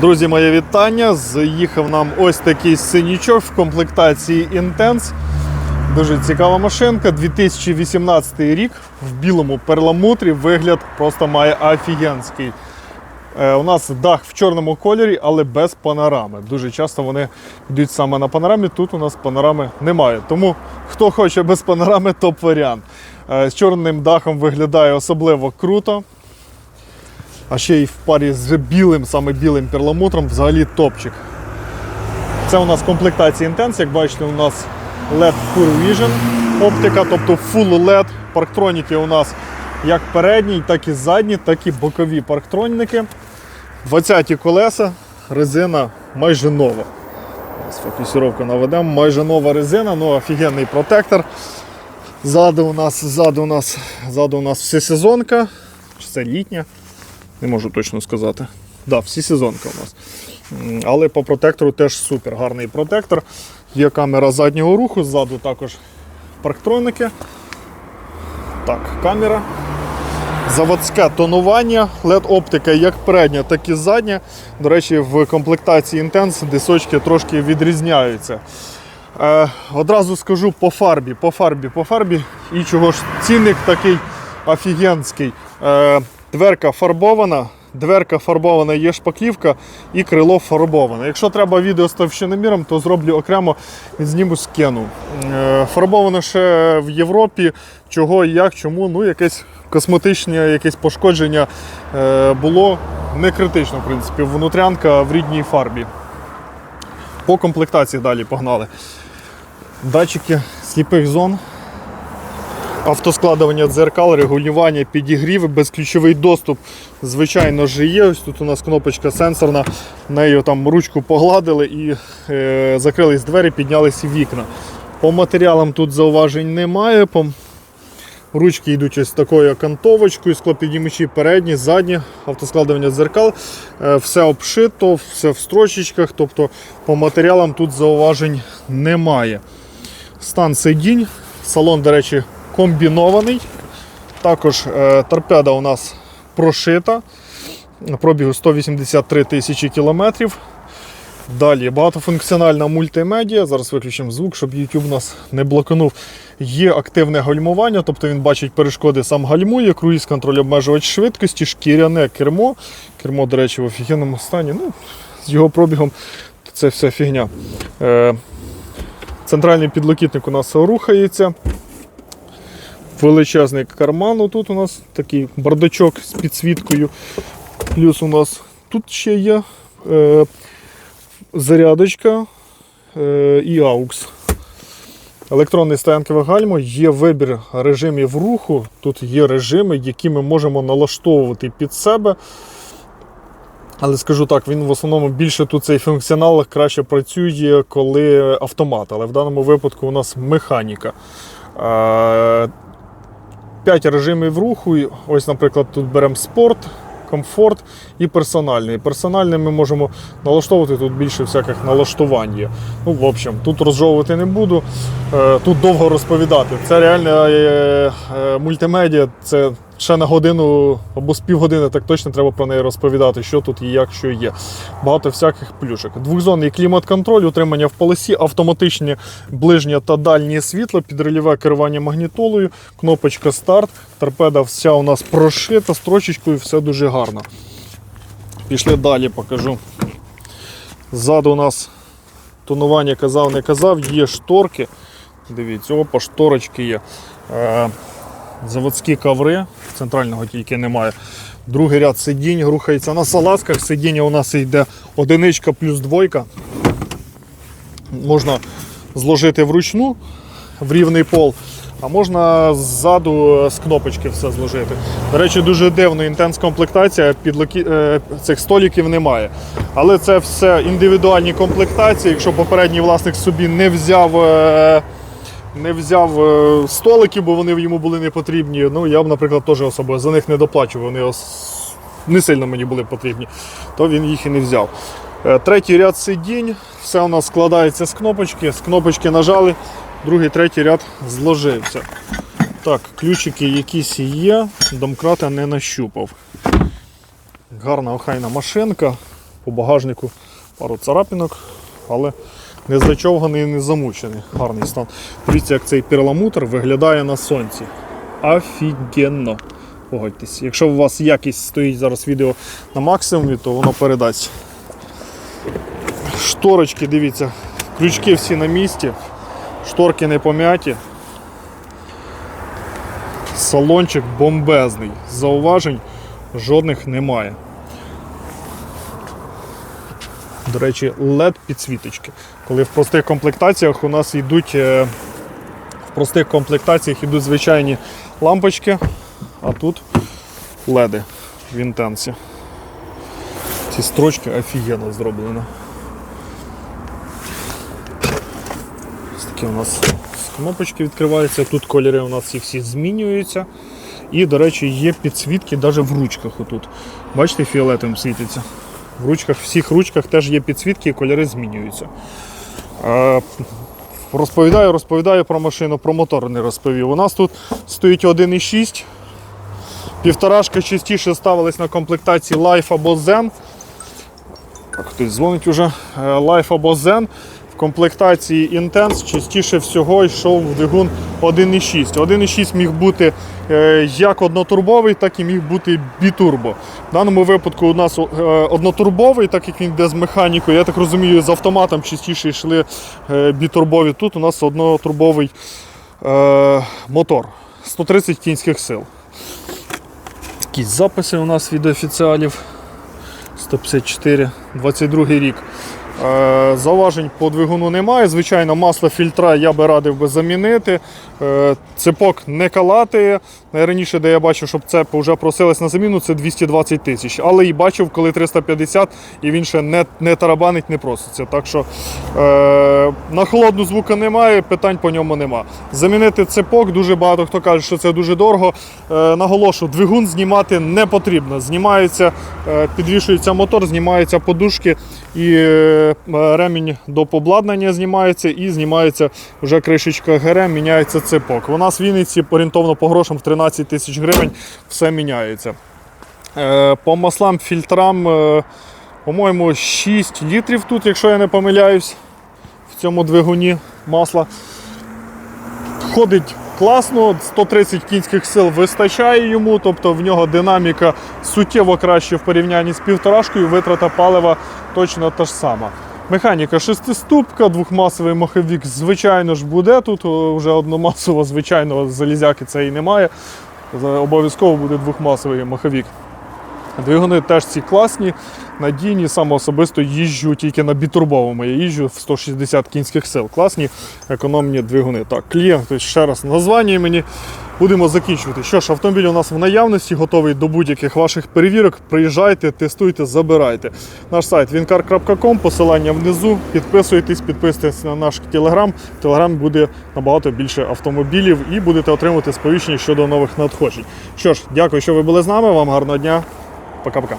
Друзі, моє вітання. Заїхав нам ось такий синічок в комплектації Intense. Дуже цікава машинка. 2018 рік в білому перламутрі. Вигляд просто має офігенський. Е, у нас дах в чорному кольорі, але без панорами. Дуже часто вони йдуть саме на панорамі. Тут у нас панорами немає. Тому хто хоче без панорами, топ варіант. Е, з чорним дахом виглядає особливо круто. А ще й в парі з білим, саме білим перламутром, взагалі топчик. Це у нас комплектація Intense, як бачите, у нас LED Pure Vision оптика, тобто Full LED. Парктроніки у нас як передні, так і задні, так і бокові парктроніки. 20-ті колеса, резина майже нова. Зараз Фокусировку наведемо, майже нова резина, ну офігенний протектор. Ззаду у нас, ззаду у нас, ззаду у нас всесезонка, це літня, не можу точно сказати. Да, всесезонка у нас. Але по протектору теж супер гарний протектор. Є камера заднього руху, ззаду також парктроники. Так, камера. Заводське тонування, LED-оптика як передня, так і задня. До речі, в комплектації Intense дисочки трошки відрізняються. Е, одразу скажу по фарбі, по фарбі, по фарбі. І чого ж цінник такий офігенський. Е, дверка фарбована, дверка фарбована, є шпаклівка і крило фарбоване. Якщо треба відео з товщиноміром, то зроблю окремо відзніму скену. Е, фарбовано ще в Європі. Чого і як, чому, ну якесь косметичне якесь пошкодження е, було не критично, в принципі, внутрянка в рідній фарбі. По комплектації далі погнали. Датчики сліпих зон, автоскладування дзеркал, регулювання, підігрів, безключовий доступ, звичайно ж є. Ось тут у нас кнопочка сенсорна, нею там ручку погладили і е, закрились двері, піднялись вікна. По матеріалам тут зауважень немає. По Ручки йдуть ось такою окантовочкою, склопіднімачі передні, задні, автоскладування дзеркал. Е, Все обшито, все в строчечках, тобто по матеріалам тут зауважень немає. Стан сидінь, салон, до речі, комбінований. Також е, торпеда у нас прошита. Пробігу 183 тисячі кілометрів. Далі багатофункціональна мультимедіа. Зараз виключимо звук, щоб YouTube нас не блоканув. Є активне гальмування, тобто він бачить перешкоди, сам гальмує, круїз контроль обмежувач швидкості, шкіряне кермо. Кермо, до речі, в офігенному стані. Ну, з його пробігом це вся фігня. Е, центральний підлокітник у нас рухається. Величезний карман. Тут у нас такий бардачок з підсвіткою. Плюс у нас тут ще є. Е, зарядочка е, і AUX. Електронний стоянкове гальмо, є вибір режимів руху. Тут є режими, які ми можемо налаштовувати під себе. Але скажу так, він в основному більше тут цей функціонал краще працює, коли автомат. Але в даному випадку у нас механіка. Е, П'ять режимів руху. Ось, наприклад, тут беремо спорт, комфорт і персональний. Персональний ми можемо налаштовувати тут більше всяких налаштувань є. Ну, в общем, тут розжовувати не буду. Е, Тут довго розповідати. Це реально е, е, мультимедіа, це ще на годину або з півгодини так точно треба про неї розповідати, що тут і як, що є. Багато всяких плюшок. Двохзонний клімат-контроль, утримання в полосі, автоматичне ближнє та дальнє світло, підрельове керування магнітолою, кнопочка старт. Торпеда вся у нас прошита строчечкою, все дуже гарно. Пішли далі, покажу. Ззаду у нас тонування казав, не казав, є шторки. Дивіться, опа, шторочки є. Е, заводські коври, центрального тільки немає. Другий ряд сидінь рухається на салазках. Сидіння у нас йде одиничка плюс двойка. Можна зложити вручну в рівний пол, а можна ззаду з кнопочки все зложити. До речі, дуже дивно, інтенс комплектація, підлоки... е, цих століків немає. Але це все індивідуальні комплектації. Якщо попередній власник собі не взяв. Не взяв е, столики, бо вони йому були не потрібні. Ну, я б, наприклад, теж особливо за них не доплачував, вони не сильно мені були потрібні, то він їх і не взяв. Е, Третій ряд сидінь, все у нас складається з кнопочки, з кнопочки нажали, другий, третій ряд зложився. Так, ключики якісь є, домкрата не нащупав. Гарна охайна машинка. по багажнику пару царапінок, але не зачовганий не замучений. Гарний стан. Дивіться, як цей перламутр виглядає на сонці. Офігенно. Погодьтесь. Якщо у вас якість стоїть зараз відео на максимумі, то воно передасть. Шторочки, дивіться, крючки всі на місці, шторки не пом'яті. Салончик бомбезний. Зауважень жодних немає. До речі, LED підсвіточки. Коли в простих комплектаціях у нас йдуть е, в простих комплектаціях йдуть звичайні лампочки, а тут леди в інтенсі. Ці строчки офігенно зроблені. Ось такі у нас кнопочки відкриваються. Тут кольори у нас всі змінюються. І, до речі, є підсвітки навіть в ручках отут. Бачите, фіолетовим світиться. В ручках, всіх ручках теж є підсвітки і кольори змінюються. Е, розповідаю, розповідаю про машину, про мотор не розповів. У нас тут стоїть 1,6. Півторашка частіше ставились на комплектації Life або Zen. Так, хтось дзвонить уже. Е, Life або Zen. В комплектації Intense частіше всього йшов двигун 1,6. 1,6 міг бути е, як однотурбовий, так і міг бути бітурбо. В даному випадку у нас е, однотурбовий, так як він йде з механікою. Я так розумію, з автоматом частіше йшли е, бітурбові. Тут у нас однотурбовий мотор 130 кінських сил. Якісь записи у нас від офіціалів 154, 22 рік. Е, Зауважень по двигуну немає. Звичайно, масло фільтра я би радив би замінити. Е, Цепок не калатає. Найраніше, де я бачив, щоб цепи вже просились на заміну, це 220 тисяч. Але і бачив, коли 350 і він ще не, не тарабанить, не проситься. Так що е, на холодну звука немає, питань по ньому нема. Замінити цепок дуже багато хто каже, що це дуже дорого. Е, наголошую, двигун знімати не потрібно. Знімається, е, підвішується мотор, знімаються подушки і е, ремінь до обладнання знімається і знімається вже кришечка ГРМ, міняється цепок. У нас в Вінниці орієнтовно по грошам в 13 тисяч гривень все міняється. Е, По маслам, фільтрам, е, по-моєму, 6 літрів тут, якщо я не помиляюсь, в цьому двигуні масла. Ходить класно, 130 кінських сил вистачає йому, тобто в нього динаміка суттєво краще в порівнянні з півторашкою, витрата палива точно та ж сама. Механіка шестиступка, двохмасовий маховік, звичайно ж, буде. Тут вже одномасово, звичайно, залізяки це і немає. Обов'язково буде двохмасовий маховік. Двигуни теж ці класні, надійні. Сам особисто їжджу тільки на бітурбовому. Я їжджу в 160 кінських сил. Класні економні двигуни. Так, клієнт ще раз названня мені. Будемо закінчувати. Що ж, автомобіль у нас в наявності, готовий до будь-яких ваших перевірок. Приїжджайте, тестуйте, забирайте. Наш сайт wincar.com, посилання внизу. Підписуйтесь, підписуйтесь на наш телеграм. В телеграмі буде набагато більше автомобілів і будете отримувати сповіщення щодо нових надходжень. Що ж, дякую, що ви були з нами. Вам гарного дня. Пока-пока.